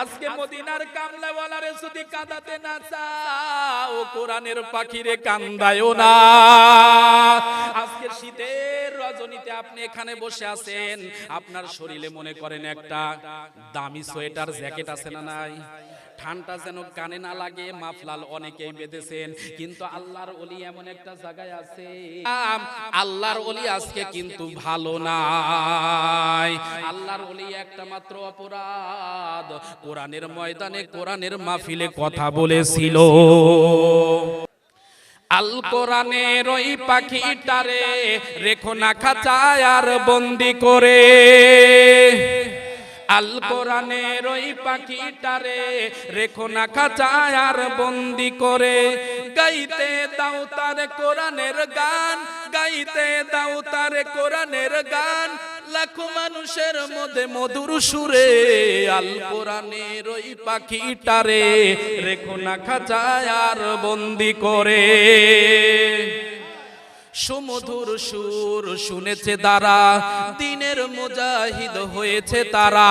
আজকে মদিনার কামলাওয়ালারে যদি কাঁদাতে না চাও, কোরআনের পাখিরে কান্দায়ও না। আজকে শীতের রজনীতে আপনি এখানে বসে আছেন, আপনার শরীরে মনে করেন একটা দামি সোয়েটার, জ্যাকেট আছে না নাই? ঠান্ডা যেন কানে না লাগে, মাফলাল অনেকেই বেঁধেছেন। কিন্তু আল্লাহর অলি এমন একটা জায়গায় আছে। আল্লাহর অলি আজকে কিন্তু ভালো নাই। আল্লাহর অলি একটা মাত্র অপরাধ। কোরআনের ময়দানে কোরআনের মাহফিলে কথা বলেছিল। আল কোরআনের ওই পাখিটারে রেখো না খাঁচায় আর বন্দি করে। আল কোরআনের ওই পাখিটারে রেখো না আর বন্দি করে। গাইতে দাও তার কোরআনের গান, গাইতে দাও তার কোরআনের গান। লাখো মানুষের মধ্যে মধুর সুরে আল কোরআনের ওই পাখিটারে রেখো না খাঁচায় আর বন্দি করে। সুমধুর সুর শুনেছে তারা, দিনের মুজাহিদ হয়েছে তারা।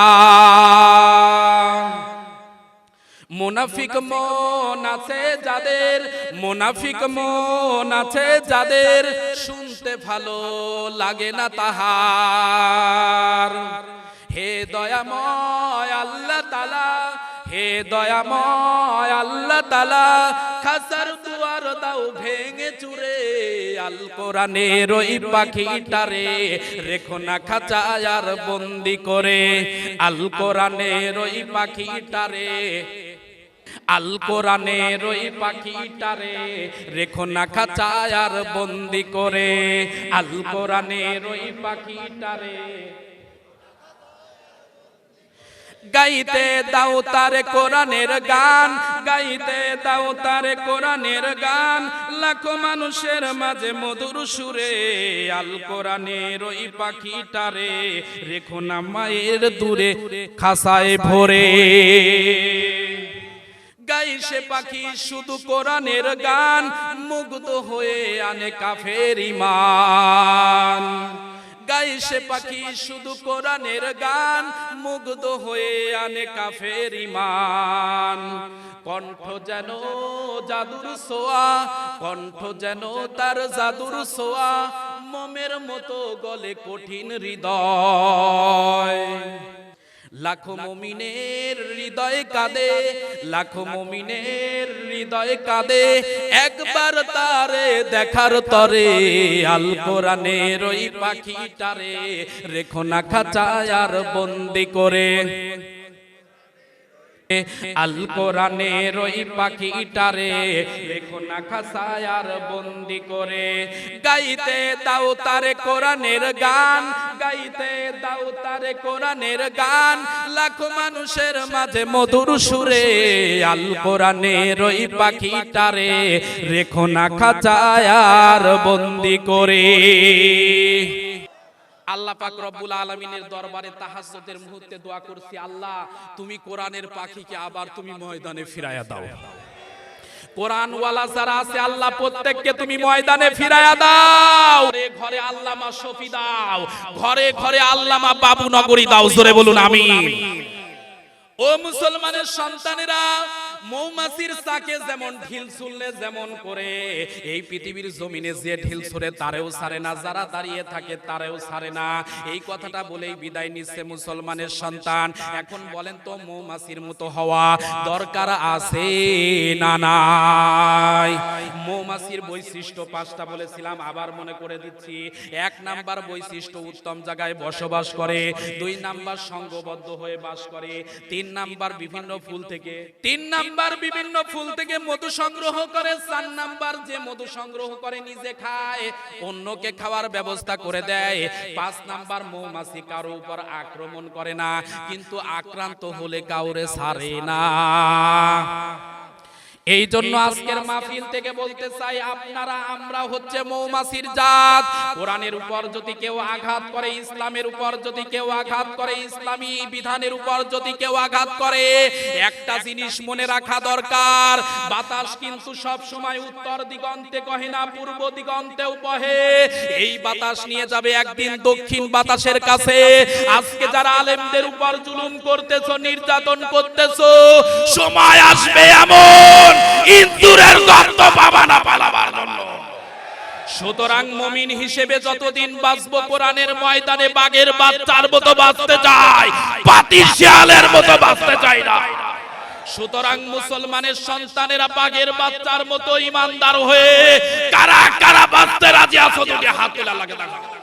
মুনাফিক মন আছে যাদের, মুনাফিক মন আছে যাদের, শুনতে ভালো লাগে না তাহার। হে দয়াময় আল্লাহ তালা হে দয়াময় আল্লাহ তালা খাসার দুয়ার দাও ভেঙে চুরে। আল কোরআনের ওই পাখিটারে রেখো না খাঁচায় আর বন্দি করে। আল কোরআনের ওই পাখিটারে আল কোরআনের ওই পাখিটারে রেখো না খাঁচায় আর বন্দি করে। আল কোরআনের ওই পাখিটারে গাইতে দাও তারে কোরআনের গান, গাইতে দাও তারে কোরআনের গান। লাখো মানুষের মাঝে মধুর সুরে আল কোরআনের ওই পাখিটারে রেখো না মায়ের দূরে খাসায় ভরে। গাই সে পাখি শুধু কোরআনের গান, মুগ্ধ হয়ে আনে কাফের ইমান। গাই সে পাখি শুধু কোরআনের গান, মুগ্ধ হয়ে আনে কাফের ইমান কণ্ঠ যেন জাদুর সোয়া, কণ্ঠ যেন তার জাদুর সোয়া, মমের মতো গলে কঠিন হৃদয়। লাখো মমিনের হৃদয় কাঁদে লাখো মমিনের হৃদয় কাঁদে। একবার তারে দেখার তরে আল কোরআনের ওই পাখিটারে রেখো না খাঁচায় আর বন্দি করে। আল কোরআনের ওই পাখিটারে রেখো না খাসায় আর বন্দি করে। গাইতে দাও তারে কোরআনের গান। দাও তারে কোরআনের গান, লাখো মানুষের মাঝে মধুর সুরে, আল কোরআনের ওই পাখিটারে রেখো না খাঁচায় আর বন্দি করে। আল্লাহ পাক রব্বুল আলমিনের দরবারে তাহাজ্জুদের মুহূর্তে দোয়া করছি, আল্লাহ তুমি কোরআনের পাখিকে আবার তুমি ময়দানে ফিরাইয়া দাও। কোরআন ওয়ালা যারা আছে, আল্লাহ প্রত্যেককে তুমি ময়দানে ফিরাইয়া দাও। ঘরে আল্লামা শফি দাও, ঘরে ঘরে আল্লামা বাবু নগরী দাও, জোরে বলুন, আমিন। ও মুসলমানের সন্তানেরা, মৌমাছির চাকে যেমন ঢিল ছুললে যেমন করে, এই পৃথিবীর জমিনে যে ঢিল ছুড়ে তারেও ছাড়ে না, যারা দাঁড়িয়ে থাকে তারেও ছাড়ে না। এই কথাটা বলেই বিদায় নিচ্ছে মুসলমানের সন্তান। এখন বলেন তো, মৌমাছির মতো হওয়া দরকার আছে না নাই? মৌমাছির বৈশিষ্ট্য পাঁচটা বলেছিলাম, আবার মনে করে দিচ্ছি। এক নাম্বার বৈশিষ্ট্য উত্তম জায়গায় বসবাস করে, দুই নাম্বার সংঘবদ্ধ হয়ে বাস করে, তিন নাম্বার বিভিন্ন ফুল থেকে, তিন নাম্বার বিভিন্ন ফুল থেকে মধু সংগ্রহ করে, চার নাম্বার যে মধু সংগ্রহ করে নিজে খায়, অন্যকে খাওয়ার ব্যবস্থা করে দেয়। পাঁচ নাম্বার মৌমাছি কারও উপর আক্রমণ করে না, কিন্তু আক্রান্ত হলে কাউরে ছাড়ে না। এই জন্য আজকের মাহফিল থেকে বলতে চাই আপনারা আমরা হচ্ছে মৌমাছির জাত। কোরআনের উপর যদি কেউ আঘাত করে ইসলামের উপর যদি কেউ আঘাত করে ইসলামী বিধানের উপর যদি কেউ আঘাত করে একটা জিনিস মনে রাখা দরকার। বাতাস কিন্তু সব সময় উত্তর দিগন্তে কহে না পূর্ব দিগন্তেও বহে। এই বাতাস নিয়ে যাবে একদিন দক্ষিণ বাতাসের কাছে। আজকে যারা আলেমদের উপর জুলুম করতেছো নির্যাতন করতেছো সময় আসবে এমন ইন্দুরের গর্ত পাবা না পালাবার জন্য। সুতরাং মমিন হিসেবে যতদিন বাঁচবো, কোরআনের ময়দানে বাঘের বাচ্চার মতো বাঁচতে চাই পাতি শিয়ালের মতো বাঁচতে চাই না। সুতরাং মুসলমানের সন্তানেরা বাঘের বাচ্চার মতো ইমানদার হয়ে কারা কারা বাঁচতে রাজি আছো, দুটি হাত তোলা লাগে দেখো